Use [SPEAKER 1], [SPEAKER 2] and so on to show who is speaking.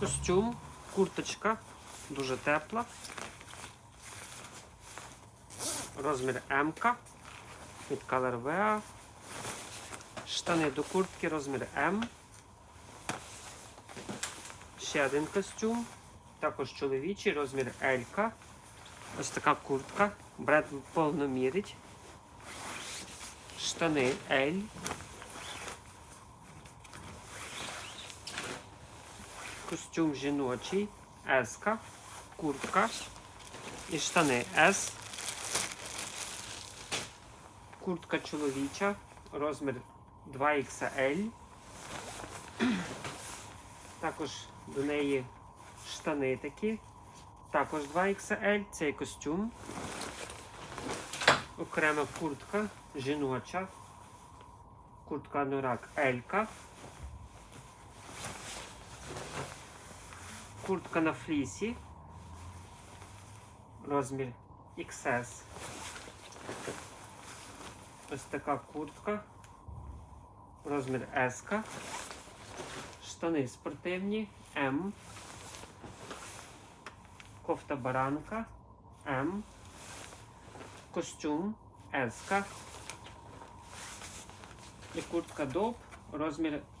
[SPEAKER 1] Костюм, курточка, дуже тепла. Розмір М від Colorwea. Штани до куртки, розмір М. Ще один костюм. Також чоловічий, розмір L. Ось така куртка. Бред повно мірить. Штани L. Костюм жіночий, S, куртка і штани S. Куртка чоловіча, розмір 2XL. Також до неї штани такі. Також 2XL, цей костюм. Окрема куртка жіноча. Куртка Норак L. Куртка на флісі. Розмір XS. Ось така куртка. Розмір S. Штани спортивні М. Кофта баранка М. Костюм S. І куртка доп. Розмір